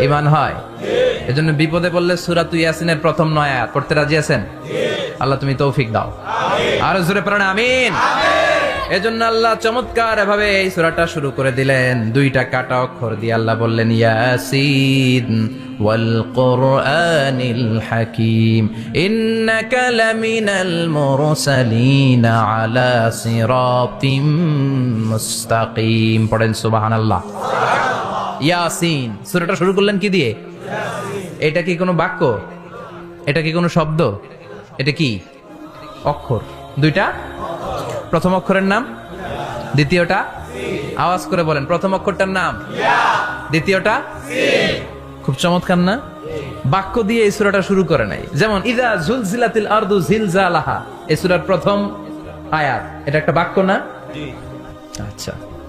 ইমান হয়। এজন্য বিপদে পড়লে সুরাত ইয়াসিনের প্রথম নয় আয়াত। পড়তে রাজি আছেন? আল্লাহ তুমি তৌফিক দাও। আর জোরে পড়েন, আমিন। এজন্য আল্লাহ চমৎকার এভাবে এই সূরাটা শুরু করে দিলেন। দুইটা কাটা অক্ষর দিয়ে আল্লাহ বললেন, ইয়াসিন ওয়াল কোরআনিল হাকিম। ইন্নাকা লামিনাল মুরসালিন আলা সিরাতিম মুস্তাকিম। পড়েন সুবহানাল্লাহ। ইয়াসিন। সূরাটা শুরু করলেন কি দিয়ে? এটা কি কোনো বাক্য? এটা কি কোনো শব্দ? এটা কি? অক্ষর। দুইটা? প্রথম অক্ষরের নাম? দ্বিতীয়টা? আওয়াজ করে বলেন প্রথম অক্ষরটার নাম? দ্বিতীয়টা? খুব চমৎকার না? বাক্য দিয়ে এই সূরাটা শুরু করে নাই। যেমন ইদা জুলজিলাতিল আরদু জিলজালাহা এই সূরার প্রথম আয়াত। এটা একটা বাক্য না? আচ্ছা।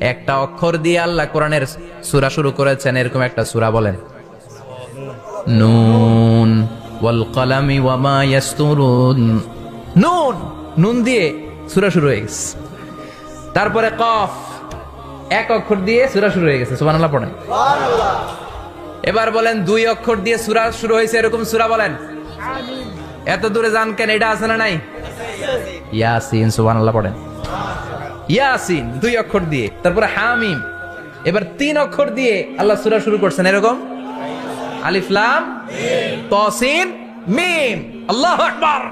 একটা অক্ষর দিয়ে আল্লাহ কোরআনের সুরা শুরু করেছেন এরকম একটা সুরা বলেন। নুন ওয়াল কলামি ওয়ামা ইয়াসতুরুন। নুন নুন দিয়ে সুরা শুরু হয়ে গেছে। তারপরে কফ এক অক্ষর দিয়ে সুরা শুরু হয়ে গেছে সুবহানাল্লাহ পড়েন। এবার বলেন দুই অক্ষর দিয়ে সুরা শুরু হয়েছে এরকম সুরা বলেন। এত দূরে যান কেন এটা আছে না নাই? ইয়াসিন সুবহানাল্লাহ পড়েন। ইয়াসিন, দুই অক্ষর দিয়ে, তারপরে হামিম, এবার তিন অক্ষর দিয়ে আল্লাহ সুরা শুরু করছেন, এরকম? আলিফলাম তসিন মিম, আল্লাহু আকবার।